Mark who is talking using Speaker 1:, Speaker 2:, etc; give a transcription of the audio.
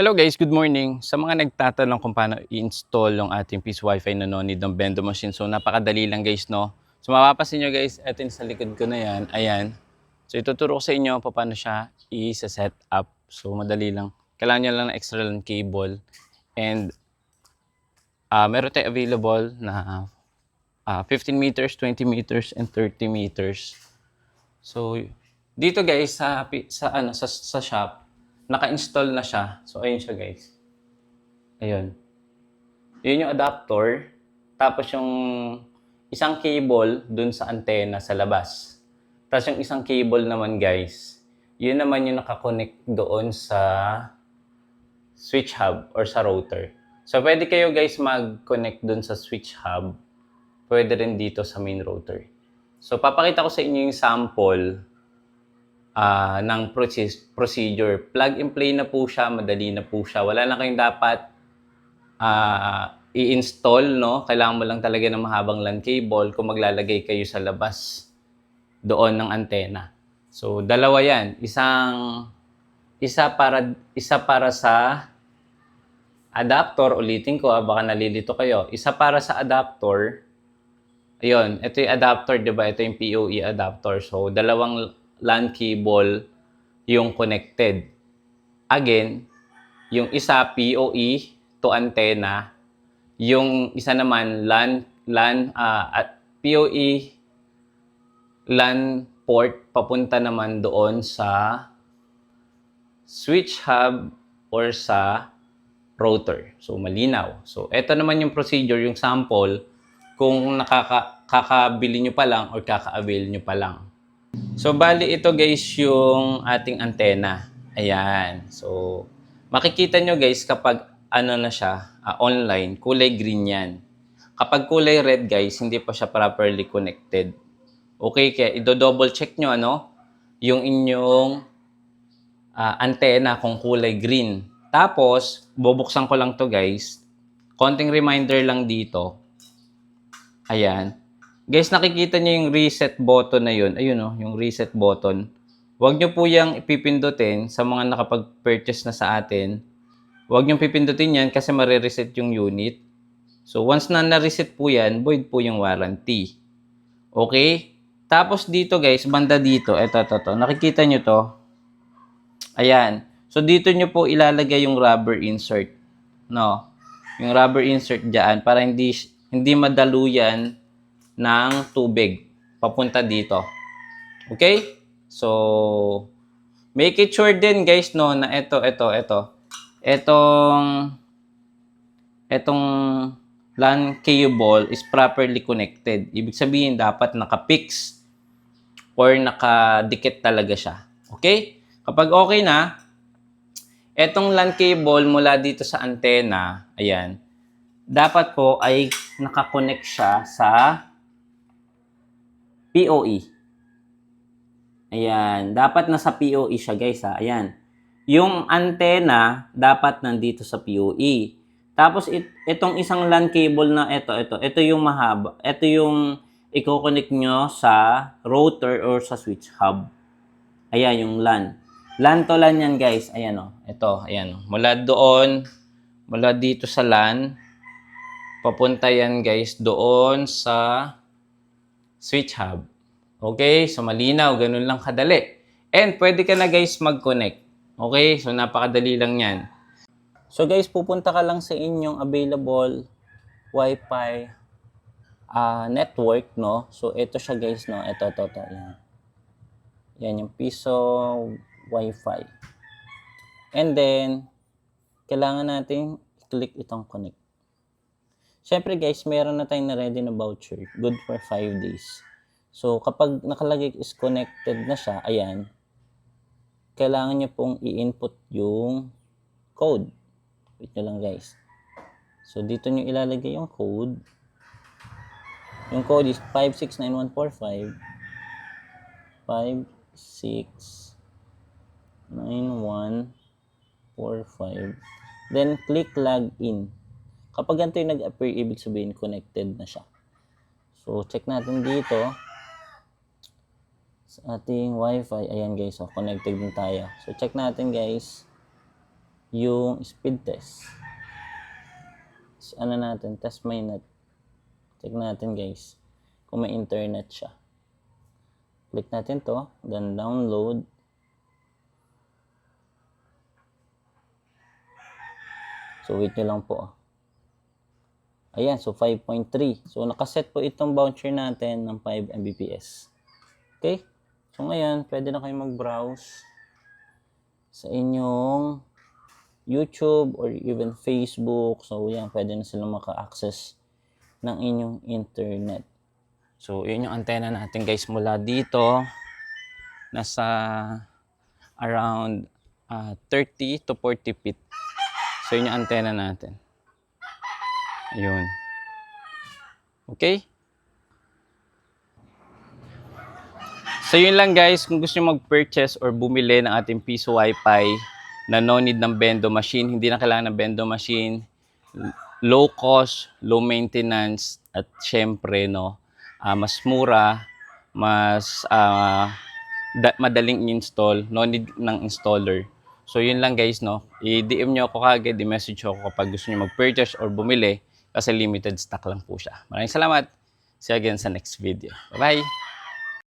Speaker 1: Hello guys, good morning. Sa mga nagtatanong kung paano i-install yung ating Peace Wi-Fi na no need ng Bendo machine. So napakadali lang guys, no? So mapapasin nyo guys, eto yung sa likod ko na yan. Ayan. So ituturo ko sa inyo pa paano siya i-set up. So madali lang. Kailangan nyo lang ng extra lang cable. And ah meron tayo available na ah, 15 meters, 20 meters, and 30 meters. So dito guys sa sa ano sa, sa shop naka-install na siya. So, ayun siya, guys. Ayun. Yun yung adapter. Tapos yung isang cable dun sa antena sa labas. Tapos yung isang cable naman, guys, yun naman yung nakakonect doon sa switch hub or sa router. So, pwede kayo, guys, mag-connect dun sa switch hub. Pwede rin dito sa main router. So, papakita ko sa inyo yung sample ah, ng procedure. Plug and play na po siya, madali na po siya. Wala na kayong dapat ah, i-install, no? Kailangan mo lang talaga ng mahabang LAN cable kung maglalagay kayo sa labas doon ng antena. So, dalawa 'yan. Isang isa para isa para sa adapter, ulitin ko, ah, baka nalilito kayo. Isa para sa adapter. Ayun, ito yung adapter, 'di ba? Ito yung PoE adapter. So, dalawang LAN cable yung connected. Again, yung isa PoE to antenna, yung isa naman LAN LAN ah, at PoE LAN port papunta naman doon sa switch hub or sa router. So malinaw. So ito naman yung procedure, yung sample kung nakaka kakabili nyo pa lang or kaka-avail nyo pa lang. So, bali ito guys yung ating antena. Ayan. So, makikita nyo guys kapag ano na siya, ah, online, kulay green yan. Kapag kulay red guys, hindi pa siya properly connected. Okay, kaya i-double check nyo ano, yung inyong ah, antena kung kulay green. Tapos, bubuksan ko lang to guys. Konting reminder lang dito. Ayan. Guys, nakikita niyo yung reset button na yun. Ayun oh, yung reset button. Huwag niyo po yung ipipindutin sa mga nakapag-purchase na sa atin. Huwag niyo pipindutin yan kasi marireset yung unit. So, once na na-reset po yan, void po yung warranty. Okay? Tapos dito guys, banda dito, eto, eto, eto. Nakikita nyo to? Ayan. So, dito nyo po ilalagay yung rubber insert. No? Yung rubber insert dyan para hindi, hindi madaluyan ng tubig papunta dito. Okay? So, make it sure din guys no na ito, ito, ito. Etong etong LAN cable is properly connected. Ibig sabihin dapat naka-fix or nakadikit talaga siya. Okay? Kapag okay na, etong LAN cable mula dito sa antena, ayan, dapat po ay nakakonect siya sa POE. Ayan. Dapat nasa POE siya, guys, ha. Ayan. Yung antena, dapat nandito sa POE. Tapos, it, itong isang LAN cable na ito, ito, ito yung mahaba. Ito yung i-connect nyo sa router or sa switch hub. Ayan, yung LAN. LAN to LAN yan, guys. Ayan, o. Ito, ayan, o. Mula doon, mula dito sa LAN, papunta yan, guys, doon sa switch hub. Okay? So, malinaw. Ganun lang kadali. And, pwede ka na guys mag-connect. Okay? So, napakadali lang yan. So, guys, pupunta ka lang sa inyong available Wi-Fi ah, network, no? So, ito siya, guys, no? Ito, ito, ito. Yan. Yan yung piso Wi-Fi. And then, kailangan natin click itong connect. Siyempre guys, meron na tayong na-ready na voucher. Good for 5 days. So, kapag nakalagay is connected na siya, ayan, kailangan nyo pong i-input yung code. Wait nyo lang guys. So, dito nyo ilalagay yung code. Yung code is 569145 569145 Then, click login. Kapag ganito yung nag-appear, ibig sabihin connected na siya. So, check natin dito sa ating wifi. Ayan guys, so connected din tayo. So, check natin guys. yung speed test. So, ano natin, test my net. Check natin guys kung may internet siya. Click natin to, then download. So wait nyo lang po. Ayan, so 5.3. So nakaset po itong voucher natin ng 5 Mbps. Okay? So ngayon, pwede na kayo mag-browse sa inyong YouTube or even Facebook. So yan, pwede na silang maka-access ng inyong internet. So, yun yung antenna natin guys mula dito. Nasa around ah, 30 to 40 feet. So, yun yung antenna natin. Ayun. Okay? So, yun lang guys. Kung gusto nyo mag-purchase or bumili ng ating piso wifi na no need ng bendo machine, hindi na kailangan ng bendo machine, low cost, low maintenance, at syempre, no, ah, mas mura, mas ah, da- madaling install, no need ng installer. So, yun lang guys, no. I-DM nyo ako kagad, i-message ako kapag gusto nyo mag-purchase or bumili kasi limited stock lang po siya. Maraming salamat. See you again sa next video. Bye-bye!